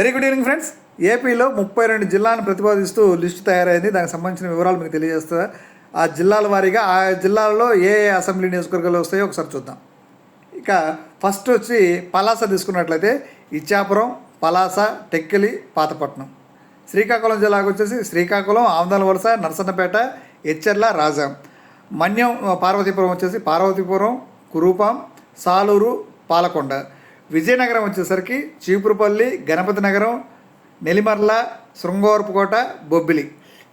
Very good evening friends ఏపీలో ముప్పై రెండు జిల్లాను ప్రతిపాదిస్తూ లిస్టు తయారైంది. దానికి సంబంధించిన వివరాలు మీకు తెలియజేస్తా. ఆ జిల్లాల వారీగా ఆ జిల్లాల్లో ఏ ఏ అసెంబ్లీ నియోజకవర్గాలు వస్తాయో ఒకసారి చూద్దాం. ఇక ఫస్ట్ వచ్చి పలాస తీసుకున్నట్లయితే ఇచ్చాపురం పలాస టెక్కిలి పాతపట్నం. శ్రీకాకుళం జిల్లాకు వచ్చేసి శ్రీకాకుళం ఆమదాల వలస నరసన్నపేట ఎచ్చెర్ల రాజాం. మన్యం పార్వతీపురం వచ్చేసి పార్వతీపురం కురూపాం సాలూరు పాలకొండ. విజయనగరం వచ్చేసరికి చీపురుపల్లి గణపతి నగరం నెలిమర్ల శృంగవరపుకోట బొబ్బిలి.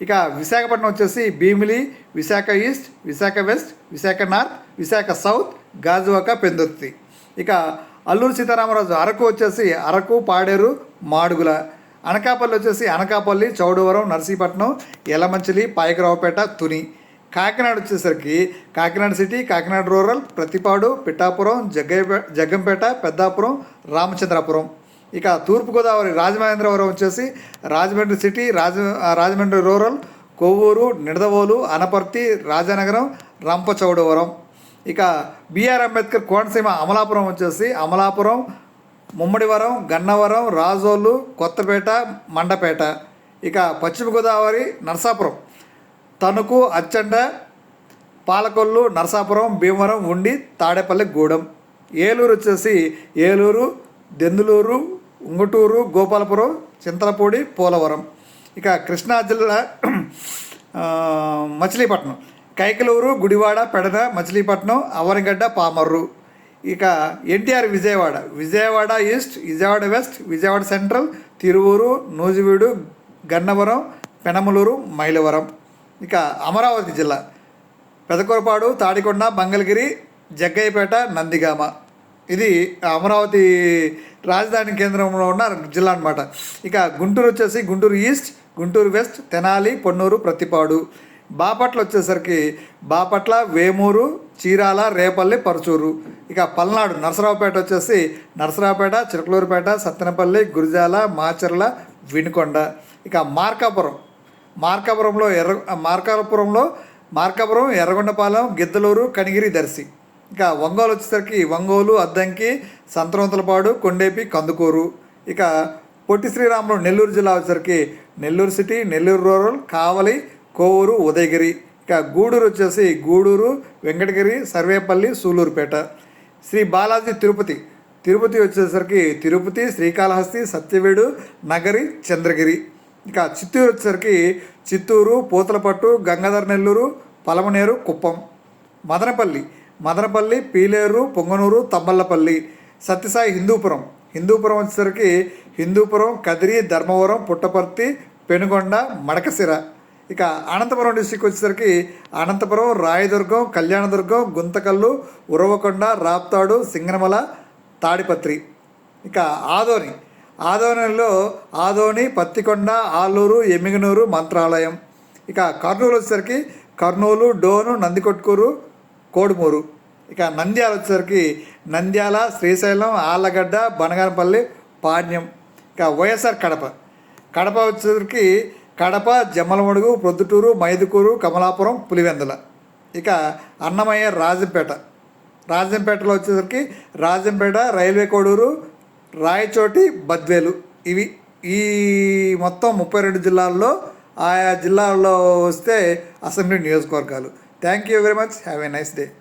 ఇక విశాఖపట్నం వచ్చేసి Bheemili Visakha east Visakha west Visakha north Visakha south Gajuwaka Pendurthi. ఇక అల్లూరు సీతారామరాజు అరకు వచ్చేసి అరకు పాడేరు మాడుగుల. అనకాపల్లి వచ్చేసి అనకాపల్లి చౌడవరం నర్సీపట్నం ఎలమంచిలి పాయకరావుపేట తుని. కాకినాడ వచ్చేసరికి కాకినాడ సిటీ కాకినాడ రూరల్ ప్రతిపాడు పిఠాపురం జగ్గయ్య జగ్గంపేట పెద్దాపురం రామచంద్రాపురం. ఇక తూర్పుగోదావరి రాజమహేంద్రవరం వచ్చేసి రాజమండ్రి సిటీ రాజ రాజమండ్రి రూరల్ కొవ్వూరు నిడదవోలు అనపర్తి రాజానగరం రంపచౌడవరం. ఇక బిఆర్ అంబేద్కర్ కోనసీమ అమలాపురం వచ్చేసి అమలాపురం ముమ్మడివరం గన్నవరం రాజోలు కొత్తపేట మండపేట. ఇక పశ్చిమ గోదావరి నరసాపురం. తణుకు అచ్చండ పాలకొల్లు నరసాపురం భీమవరం ఉండి తాడేపల్లి గూడెం. ఏలూరు వచ్చేసి ఏలూరు దెందులూరు ఉంగుటూరు గోపాలపురం చింతలపూడి పోలవరం. ఇక కృష్ణా జిల్లా మచిలీపట్నం. కైకలూరు గుడివాడ పెడన మచిలీపట్నం అవనిగడ్డ పామర్రు. ఇక NTR Vijayawada. Vijayawada east Vijayawada west Vijayawada central Tiruvuru Nuzvid Gannavaram Penamaluru Mylavaram. ఇక అమరావతి జిల్లా. పెదకూరపాడు తాడికొండ మంగళగిరి జగ్గయ్యపేట నందిగామ. ఇది అమరావతి రాజధాని కేంద్రంలో ఉన్న జిల్లా అనమాట ఇక గుంటూరు వచ్చేసి గుంటూరు ఈస్ట్ గుంటూరు వెస్ట్ తెనాలి పొన్నూరు ప్రతిపాడు. బాపట్ల వచ్చేసరికి బాపట్ల వేమూరు చీరాల రేపల్లి పరచూరు. ఇక పల్నాడు నరసరావుపేట వచ్చేసి నరసరావుపేట చిరకలూరుపేట సత్తెనపల్లి గురిజాల మాచర్ల వినుకొండ. ఇక మార్కాపురం. మార్కాపురంలో ఎర్ర మార్కాపురంలో మార్కాపురం ఎర్రగొండపాలెం గిద్దలూరు కనిగిరి దర్శి. ఇక ఒంగోలు వచ్చేసరికి ఒంగోలు అద్దంకి సంతనోతలపాడు కొండేపి కందుకూరు. ఇక పొట్టి శ్రీరాములు నెల్లూరు జిల్లా వచ్చేసరికి నెల్లూరు సిటీ నెల్లూరు రూరల్ కావలి కోవూరు ఉదయగిరి. ఇక గూడూరు వచ్చేసి గూడూరు వెంకటగిరి సర్వేపల్లి సూలూరుపేట శ్రీ బాలాజీ తిరుపతి. తిరుపతి వచ్చేసరికి తిరుపతి శ్రీకాళహస్తి సత్యవేడు నగరి చంద్రగిరి. ఇక చిత్తూరు వచ్చేసరికి చిత్తూరు పూతలపట్టు గంగాధర నెల్లూరు పలమనేరు కుప్పం. మదనపల్లి. మదనపల్లి పీలేరు పొంగనూరు తమ్మల్లపల్లి సత్యసాయి హిందూపురం. హిందూపురం వచ్చేసరికి హిందూపురం కదిరి ధర్మవరం పుట్టపర్తి పెనుగొండ మడకసిర ఇక అనంతపురం డిస్టిక్ వచ్చేసరికి అనంతపురం రాయదుర్గం కళ్యాణదుర్గం గుంతకల్లు ఉరవకొండ రాప్తాడు సింగనమల తాడిపత్రి. ఇక ఆదోని. ఆదోనిలో ఆదోని పత్తికొండ ఆలూరు ఎమ్మిగనూరు మంత్రాలయం. ఇక కర్నూలు వచ్చేసరికి కర్నూలు డోను నందికొట్కూరు కోడుమూరు. ఇక నంద్యాల వచ్చేసరికి నంద్యాల శ్రీశైలం ఆళ్ళగడ్డ బనగానపల్లి పాణ్యం. ఇక వైఎస్ఆర్ కడప. కడప వచ్చేసరికి కడప జమ్మలమడుగు ప్రొద్దుటూరు మైదుకూరు కమలాపురం పులివెందుల. ఇక అన్నమయ్య రాజంపేట. రాజంపేటలో వచ్చేసరికి రాజంపేట రైల్వే కోడూరు రాయచోటి బద్వేలు. ఇవి ఈ మొత్తం ముప్పై రెండు జిల్లాల్లో ఆయా జిల్లాల్లో వస్తే అసెంబ్లీ నియోజకవర్గాలు. Thank you very much have a nice day